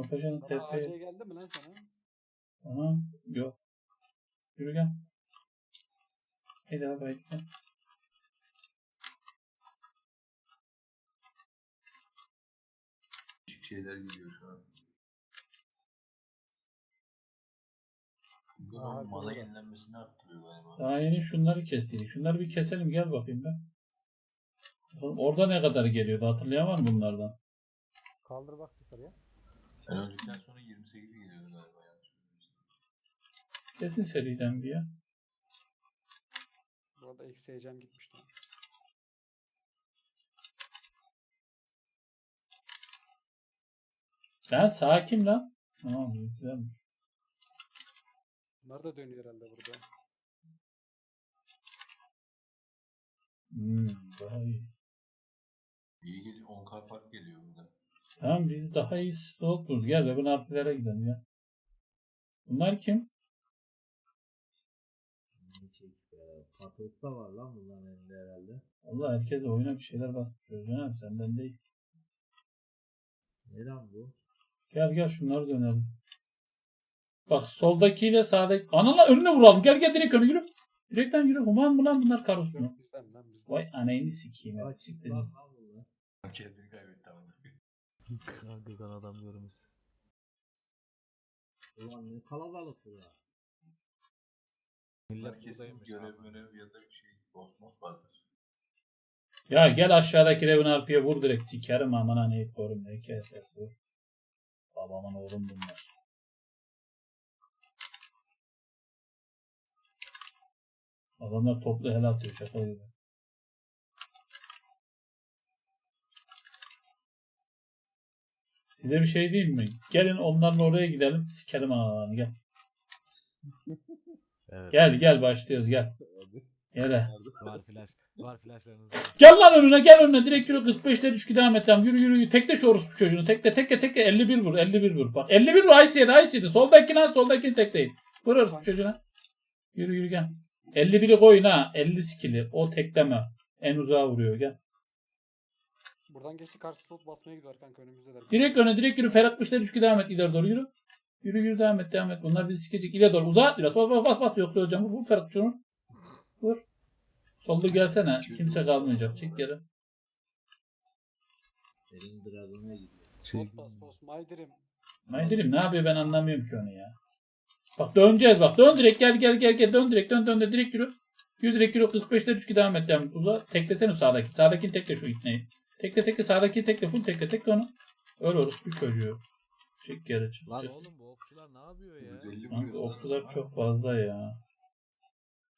AC TP. geldi mi lan sana? Tamam. Yok. Yürü gel. Hadi abi hadi gel. Küçük şeyler gidiyor şu an. Mana burada. yenilenmesini arttırıyor galiba. Daha yeni şunları kestiydik. Şunları bir keselim gel bakayım ben. Bakalım orada ne kadar geliyordu hatırlayan var mı bunlardan? Kaldır bak yukarıya. Ben öldükten sonra 28'i geliyordu galiba yanlış bilmiyorsam. Kesin seriden bir ya. Bu arada eksi heyecan gitmişti. Lan sakin lan. Tamam güzelmiş. Bunlar da dönüyor herhalde burada. Hmm, daha iyi. İyi geliyor 10k fark geliyor burada. Tamam biz daha iyi soğuk buluruz. Gel Rebel harflere gidelim ya. Bunlar kim? Patos da var lan bunların elinde herhalde. Allah herkes oyuna bir şeyler basmış. Özcan abi senden değil. Ne lan bu? Gel gel şunları dönelim. Bak soldakiyle sağdaki. Ananla önüne vuralım. Gel gel direkt öne yürü. Direkten yürü. Human mı lan bunlar karus mu? Vay anayını sikeyim. siktir. Kendini kaybetti Gökhan adam görmüş. Ulan ne kalabalık bu ya. Millet kesin buradaymış görev abi. mörev ya da bir şey bosmos vardır. Ya gel aşağıdaki Revin Harpi'ye vur direkt. Sikerim aman hani korum. Ne keses vur. Babamın oğlum bunlar. Adamlar toplu el atıyor şaka gibi. Size bir şey diyeyim mi? Gelin onlarla oraya gidelim. Sikerim ağalarını gel. Evet. Gel gel başlıyoruz gel. He. Var flash. Var flashlarınız. Gel lan önüne gel önüne. Direkt yürü 45'ler 3 devam et. Tamam yürü yürü yürü. Tekle şu orospu çocuğunu. Tekle tekle tekle 51 vur 51 vur. Bak 51 vur. IC'de IC'de soldakini al soldakini tekleyin. Vur orospu çocuğuna. Yürü yürü gel. 51'i koyun ha. 50 skill'i. O tekleme. En uzağa vuruyor gel Buradan geçti karşı slot basmaya gidiyor kanka önümüzdeler. direkt öne direkt yürü. Ferhat 60'lar 3 devam et. İleri doğru yürü. Yürü yürü devam et devam et. Bunlar bizi sikecek. İleri doğru. Uzat biraz. Bas bas bas, bas. Yoksa hocam vur, vur Ferhat şunu vur. Solda gelsene. Kimse kalmayacak. Çek geri. Elin dragona gidiyor. Şey, Slot bas bas. Maydirim. Maydirim ne yapıyor? Ben anlamıyorum ki onu ya. Bak döneceğiz. Bak. Dön direkt. Gel gel gel gel. Dön direkt. Dön dön de direkt yürü. Yürü direkt yürü. 45'te 3 devam et. Devam et. Uza teklesene sağdaki. Sağdakini tekle şu ipneyi. Tekle tekle sağdakini tekle full tekle tekle onu. Öyle orospu çocuğu. Çık geri çık. Lan çık. oğlum bu okçular ne yapıyor ya? 150 Kanka, okçular çok fazla ya.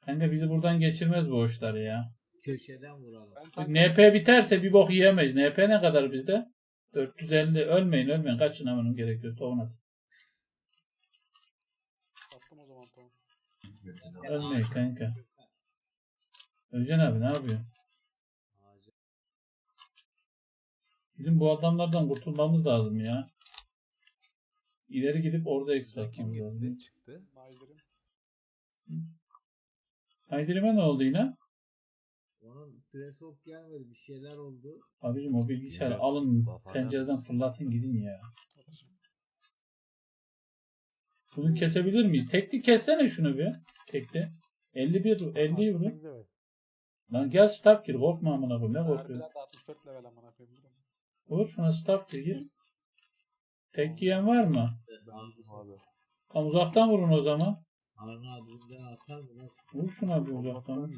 Kanka bizi buradan geçirmez bu hoşlar ya. Köşeden vuralım. NP biterse bir bok yiyemeyiz. NP ne kadar bizde? 450 ölmeyin ölmeyin kaçın amanın gerekiyor tohum at. attım o zaman. Gitmesin. Ölmeyin kanka. Özcan abi ne yapıyor? Bizim bu adamlardan kurtulmamız lazım ya. İleri gidip orada ekstra Kim atmamız lazım. çıktı. Maydirim. Haydirime ne oldu yine? Onun press up gelmedi. Bir şeyler oldu. Abicim o bilgisayarı alın bafana pencereden fırlatın gidin ya. Bunu kesebilir miyiz? Tekli kessene şunu bir. Tekli. 51 50 vurun. Lan gel stop gir korkma amına koyayım ne korkuyorsun? Harbiler de 64 level amına koyayım. Vur şuna stop gir. Tek yiyen var mı? Abi. Tam uzaktan vurun o zaman. Vur şuna bir uzaktan.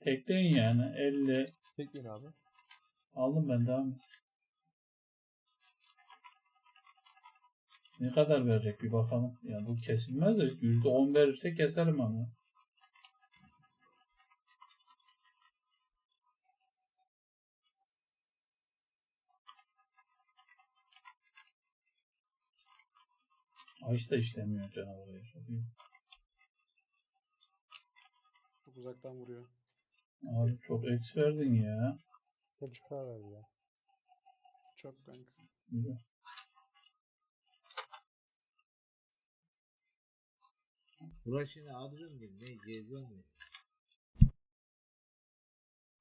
Tekleyin yani 50. Çekin abi. Aldım ben devam et. Ne kadar verecek bir bakalım. Ya bu kesilmez de %10 verirse keserim ama. Ayış da işlemiyor canavar. ya. Çok uzaktan vuruyor. Abi çok eks verdin ya. Çocuk ver ya. Çok kanka. Güzel. Burası ne? Adrın gibi. Ne? Geziyor mu?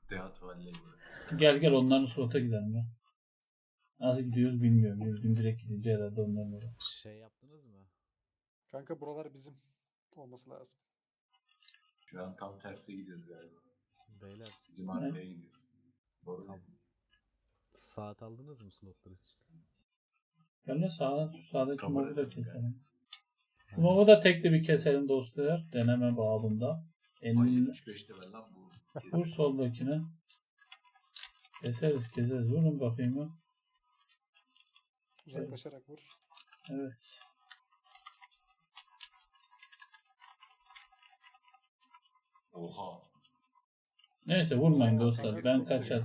Dehat Valley. Gel gel onların slota gidelim ya. Nasıl gidiyoruz bilmiyorum. Yürüdüm direkt gidince herhalde onların oraya. Şey yaptınız mı? Kanka buralar bizim olması lazım. Şu an tam terse gidiyoruz galiba. Beyler Bizim arkaya gidiyoruz. Doğru mu? saat aldınız mı slotlar için? Gel de sağa, şu sağdaki Tamam, mobu da evet. keselim. Şu mobu da tekli bir keselim dostlar. Deneme babında. Ay Elini 75'te ver lan bu. vur soldakine. Keseriz keseriz. Vurun bakayım ya. Uzaklaşarak vur. Evet. Oha. Neyse vurmayın dostlar. Ben kaçar.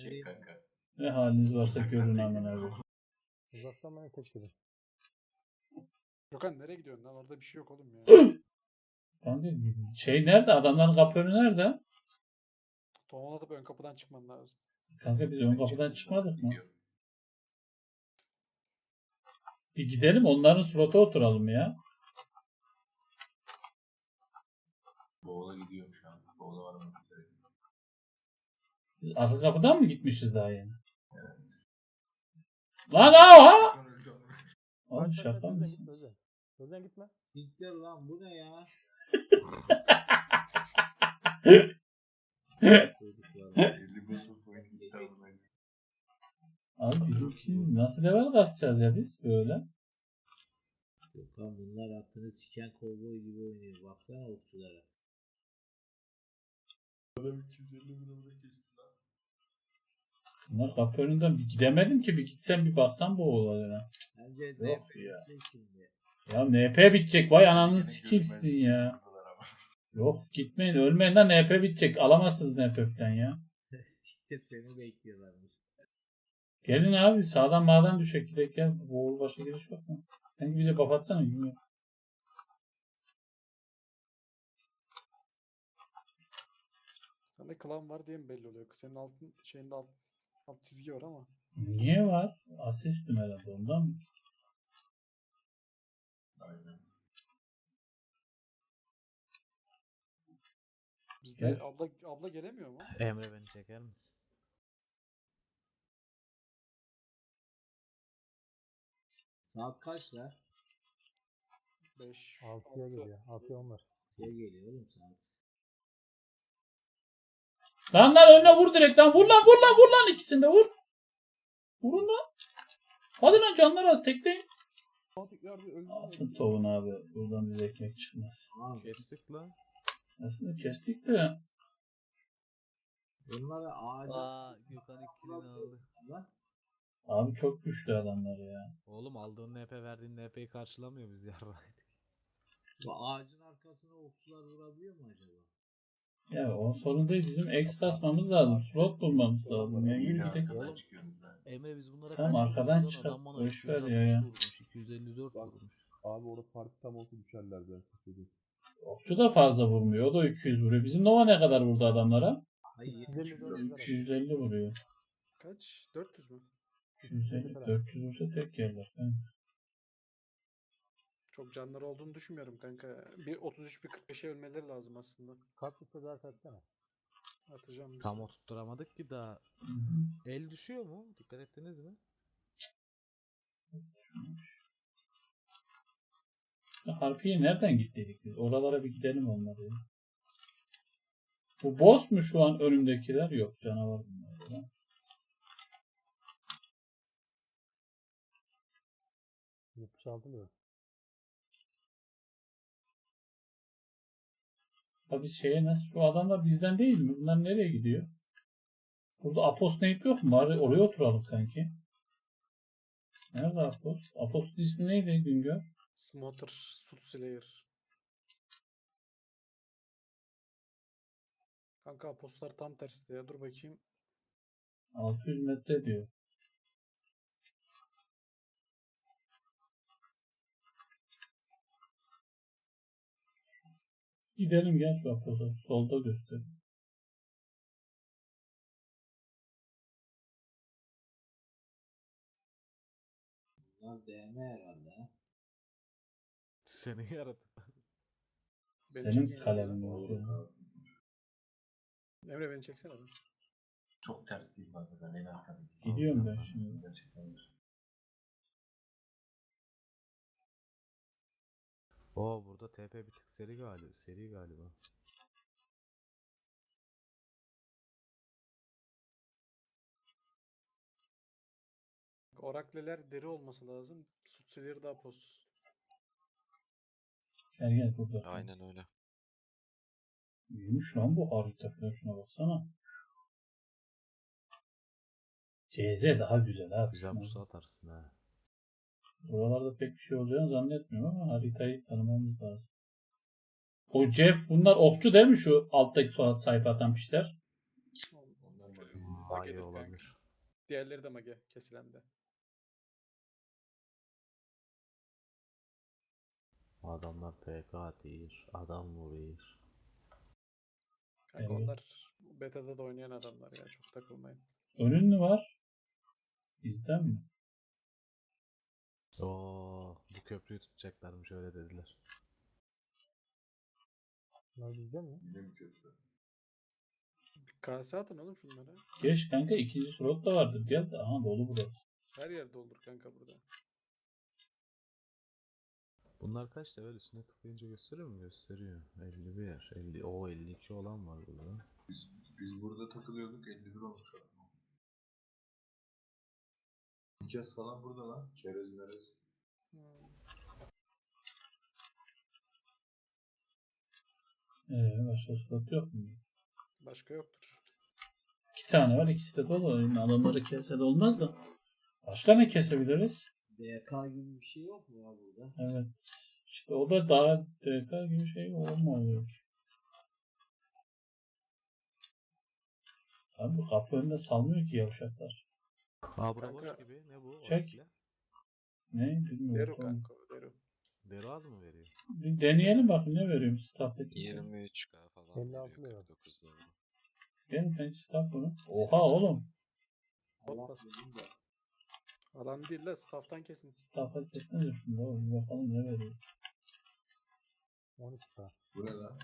Çek kanka. Ne haliniz varsa görün amına koyayım. Uzaktan bana dedi. Gökhan nereye gidiyorsun lan? Orada bir şey yok oğlum ya. Kanka şey nerede? Adamların kapörü nerede? Tomalatıp ön kapıdan çıkman lazım. Kanka biz ön kapıdan çıkmadık mı? Gidiyorum. Bir gidelim onların slota oturalım ya. Boğula gidiyorum şu an. Boğula var mı? Biz arka kapıdan mı gitmişiz daha yeni? Evet. Lan oha! Öleceğim. Oğlum şaka mısın? Özen gitme. Siktir lan bu ne ya? Abi bizimki nasıl level kasacağız ya biz böyle? Yok lan bunlar aklını siken kovboy gibi oynuyor. Baksana okçulara. Adam 250 bin orada kesti lan. Bunlar kapöründen bir gidemedim ki bir gitsem bir baksam bu olaylara. Bence Yok nefret ya. şimdi. Ya NP bitecek vay ananı sizin ya. ama. Yok gitmeyin ölmeyin lan NP bitecek alamazsınız NP falan ya. Siktir seni bekliyorlarmış. Gelin abi sağdan mağdan düşecek gidelim gel. Boğul başa giriş yok mu? Sen bize kapatsana bilmiyorum. Sende klan var diye mi belli oluyor? Senin altın şeyinde alt, alt çizgi var ama. Niye var? Asistim herhalde ondan mı? Aynen. Bizde Gel. abla abla gelemiyor mu? Emre beni çeker misin? Saat kaçta? 5 6'ya geliyor. 6'ya 10 var. Geliyor oğlum saat? Lan lan önüne vur direkt lan. Vur lan vur lan vur lan ikisini de vur. Vurun lan. Hadi lan canlar az tekleyin. Altın tohum abi. Buradan bir ekmek çıkmaz. Abi Kestik lan. Aslında kestik de. bunları ağaca Aa Gökhan ikilini aldı. lan. Abi çok güçlü adamlar ya. Oğlum aldığın NP verdiğin NP'yi karşılamıyor biz yarraydık. Bu ağacın arkasına okçular vurabiliyor mu acaba? Ya o sorun değil. Bizim X kasmamız lazım. Slot bulmamız lazım. Ya yürü gidelim. Emre biz bunlara Tamam, kaç arkadan çıkar. Boş ver 260 ya ya. Vurmuş, 254 vurmuş. Abi orada parti tam olsa düşerler ben size. Okçu da fazla vurmuyor. O da 200 vuruyor. Bizim Nova ne kadar vurdu adamlara? Hayır. 250 vuruyor. Kaç? 400 mü? 250, 400 vursa tek yerler. Yani Çok canları olduğunu düşünmüyorum kanka. Bir 33 bir 45'e ölmeleri lazım aslında. Kalk daha kaçsana. Atacağım. bir Tam oturtturamadık ki daha. El düşüyor mu? Dikkat ettiniz mi? Ya Harpiye nereden gittiydik biz? Oralara bir gidelim onları ya. Bu boss mu şu an önümdekiler? Yok canavar bunlar. ya. Ya biz şeye nasıl? Şu adamlar bizden değil mi? Bunlar nereye gidiyor? Burada Apostate yok mu? Bari oraya oturalım kanki. Nerede Apos? Apos'un ismi neydi Güngör? Smotter, Soot Slayer. Kanka apostlar tam tersi ya. Dur bakayım. 600 metre diyor. Gidelim gel şu Apos'a. Solda göster. Bunlar DM herhalde ha. Seni yarattı. Beni Senin çekeyim oldu. Emre beni çeksene. bir. Çok ters değil bak ben en arkadayım. Gidiyorum ben şimdi. Gerçekten Oo burada TP bir tık seri galiba. Seri galiba. Orakleler deri olması lazım. Sutsileri daha pos. Gel gel burada. Aynen öyle. Büyümüş lan bu harita falan şuna baksana. CZ daha güzel abi. Güzel pusu atarsın ha. Buralarda pek bir şey olacağını zannetmiyorum ama haritayı tanımamız lazım. O Jeff bunlar okçu değil mi şu alttaki sayfa böyle Mage'dir Mage kanka. olabilir. Diğerleri de mage kesilen de. Adamlar PK atıyor. Adam vuruyor. Kanka Evet. onlar beta'da da oynayan adamlar ya çok takılmayın. Önün mü var? Bizden mi? Oo bu köprüyü tutacaklarmış öyle dediler. Bunlar bizde mi? Bilim kötü. Kase atın oğlum şunlara. Geç kanka ikinci slot da vardır. Gel de aha dolu burası. Her yerde olur kanka burada. Bunlar kaç level üstüne tıklayınca gösteriyor mu? Gösteriyor. 51, 50, o 52 olan var burada. Biz, biz burada takılıyorduk 51 olmuş adam. Nikaz falan burada lan. Çerez merez. Ee, başka slot yok mu? Başka yoktur. İki tane var ikisi de dolu. Yani adamları kese de olmaz da. Başka ne kesebiliriz? DK gibi bir şey yok mu ya burada? Evet. İşte o da daha DK gibi şey olmuyor. Abi bu kapı önünde salmıyor ki yavşaklar. Aa bura boş Kanka, gibi. Ne bu? çek. Ne bilmiyorum. Tamam. kanka o, Deru. Deri az mı veriyor? Bir deneyelim bakın ne veriyorum staff'taki. 23k falan 56 veriyor lira. 49 doğru. Benim kendi staff bunu. Oha oğlum. Bas. de. Alan değil de staff'tan kesin. Staff'a kesene şunu oğlum. Bakalım ne veriyor. 12k. Bu ne lan?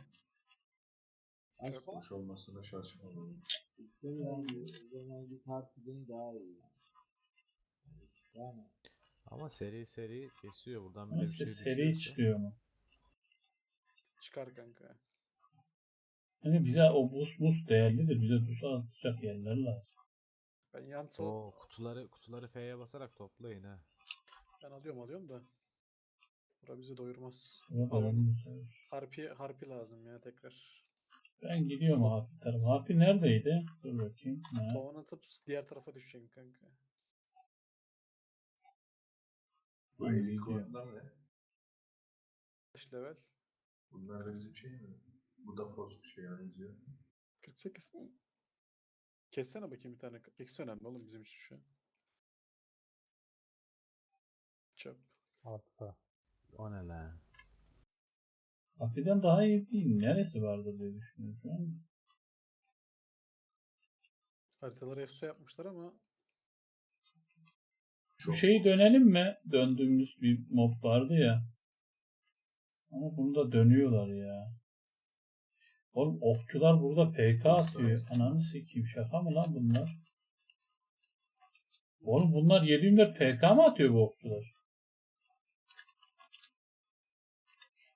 Aç Çok. Boş olmasına şaşırmadım. Değil mi? O zaman git harbiden daha iyi yani. Yani Ama seri seri kesiyor. Buradan bile bir işte şey seri düşüyorsa. çıkıyor mu? Çıkar kanka. Hani bize o boost boost değerlidir. Bize boost atacak yerler lazım. Ben yan sol Oo kutuları kutuları F'ye basarak toplayın ha. ben alıyorum alıyorum da. Bura bizi doyurmaz. Alalım. Harpi harpi lazım ya tekrar. Ben gidiyorum tarafa. Hapi neredeydi? Dur bakayım. Ha. Tovan atıp diğer tarafa düşeceksin kanka. Bu elit gidiyorum. kodlar ne? Kaç level? Bunlar da bizim şey mi? Bu da Frost bir şey benziyor. 48. Kessene bakayım bir tane. Eksi önemli oğlum bizim için şu an. Çöp. 6k. O ne lan? Hapi'den daha iyi değil. Neresi vardı diye düşünüyorum şu an. Haritaları EFSO yapmışlar ama Şu şeyi dönelim mi? Döndüğümüz bir mob vardı ya. Ama bunu da dönüyorlar ya. Oğlum okçular burada PK atıyor. Ananı sikeyim şaka mı lan bunlar? Oğlum bunlar 724 PK mı atıyor bu okçular?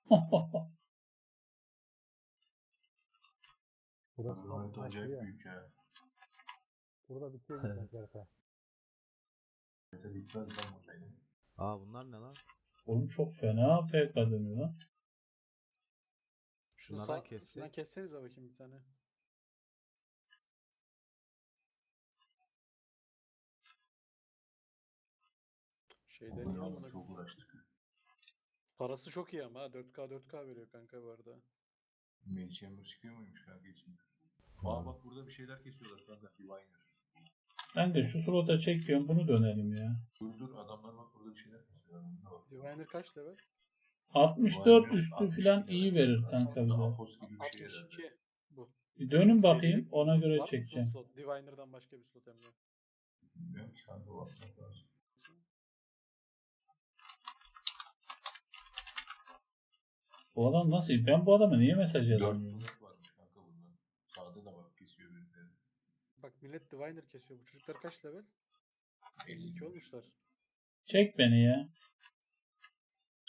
Burası Bu harita acayip büyük ya. Burada bitiyor. Harita bitmez lan bu benim. Aa bunlar ne lan? Oğlum çok fena PK dönüyor lan. Şunlardan sağ, kessek. şundan kessenize bakayım bir tane. Şey Ondan deniyor yalnız ama çok uğraştık. parası çok iyi ama ha, 4K 4K veriyor kanka bu arada. Main Chamber çıkıyor muymuş kanka içinde? Aa bak burada bir şeyler kesiyorlar kanka. Diviner. Ben de şu slota çekiyorum bunu dönelim ya. Dur dur adamlar bak burada bir şeyler bak. Diviner kaç level? 64 Diviner üstü 62 falan iyi verir kanka bize. Apos gibi bir şey herhalde. 62 bu. Bir dönün bakayım ona göre çekeceğim. Diviner'dan başka bir slot Emre. Bilmiyorum ki kanka bakmak lazım. Bu adam nasıl? Ben bu adama niye mesaj Dört yazamıyorum? slot varmış kanka bundan. Sağda da bak kesiyor. Bak millet Diviner kesiyor. Bu çocuklar kaç level? 52 olmuşlar. Çek beni ya.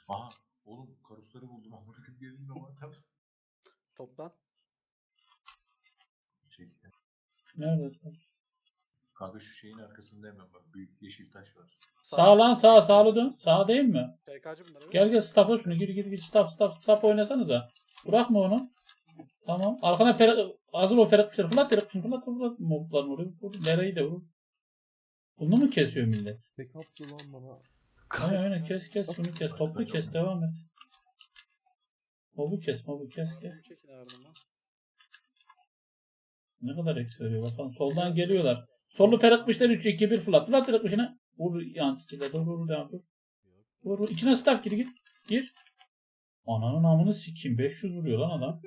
Aha oğlum karusları buldum amına koyayım gelin zaman tam. Toplan. Şey, Nerede? kanka şu şeyin arkasında hemen bak büyük yeşil taş var. Sağ lan sağ sağlı dön. Sağ değil mi? PK'cı bunlar. Gel gel staff'a şunu gir gir gir staff staff staff oynasanıza. Bırakma onu. Tamam. Arkana Ferhat hazır o Ferhat kuşları fırlat Ferhat kuşları fırlat fırlat moblarını oraya vur. Nereyi de vur. Bunu mu kesiyor millet? Attı lan bana. Aynen aynen kes kes bunu kes. Toplu kes devam et. Mobu kes mobu kes kes. Ne kadar eksi veriyor bakalım. Soldan geliyorlar. Sollu Ferhat kuşları 3 2 1 fırlat. Fırlat Ferhat kuşuna. Vur yan skill'e dur vur devam dur. Vur vur. İçine staff gir gir. Gir. Ananın amını sikeyim. 500 vuruyor lan adam.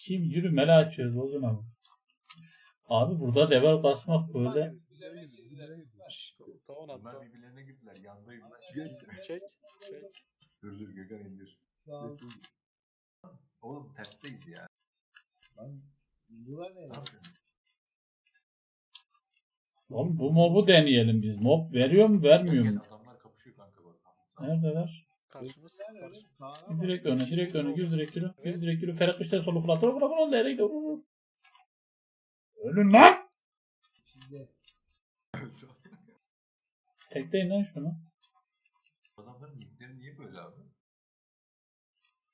Sikeyim yürü mela açıyoruz o zaman. Abi burada level basmak böyle. Bunlar birbirlerine girdiler yandayım lan. Çek. Çek. Dur dur Gökhan indir. Oğlum tersteyiz ya. Lan bura ne? Ne yapıyorsun? Oğlum bu mobu deneyelim biz. Mob veriyor mu vermiyor mu? adamlar kapışıyor kanka bak. Neredeler? Karşımız. Karşı. Direkt öne, direkt öne, gir direkt yürü. Gir direkt yürü. Ferhat kuşları solu fırlat. Vur vur vur. Nereye gidiyor? Vur vur. Ölün lan! Tekleyin lan şunu. Adamların linkleri niye böyle abi?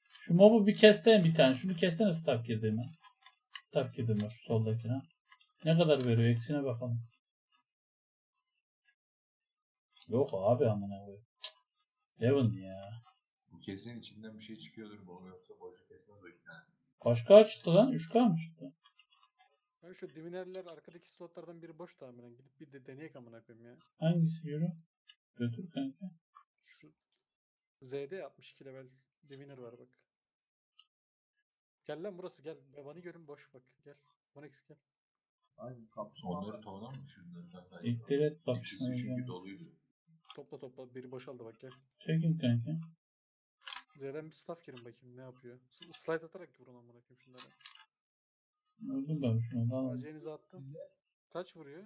Şu mobu bir kessene bir tane. Şunu kessene staff girdiğime. Staff girdiğime şu soldakine. Ne kadar veriyor? Eksine bakalım. Yok abi amına koyayım. Devon ya. Bu kesin içinden bir şey çıkıyordur bu yoksa boşa kesmez o ikna. Kaç K çıktı lan? 3K mı çıktı? Ben şu Diviner'ler arkadaki slotlardan biri boş tahminen. Gidip bir de deneyek amına koyayım ya. Hangisi yürü? Götür kanka. Şu Z'de 62 level Diviner var bak. Gel lan burası gel. Bani görün boş bak. Gel. Monex gel. hangi kapsül Onları tavana mı? İlk direkt bak İkisi çünkü doluydu. Topla topla. Biri boşaldı bak gel. Çekin kanka. Z'den bir staff girin bakayım ne yapıyor. Slide atarak vurun amına koyayım şunlara. Öldüm ben şunu. Tamam. AC'nizi attım. Kaç vuruyor?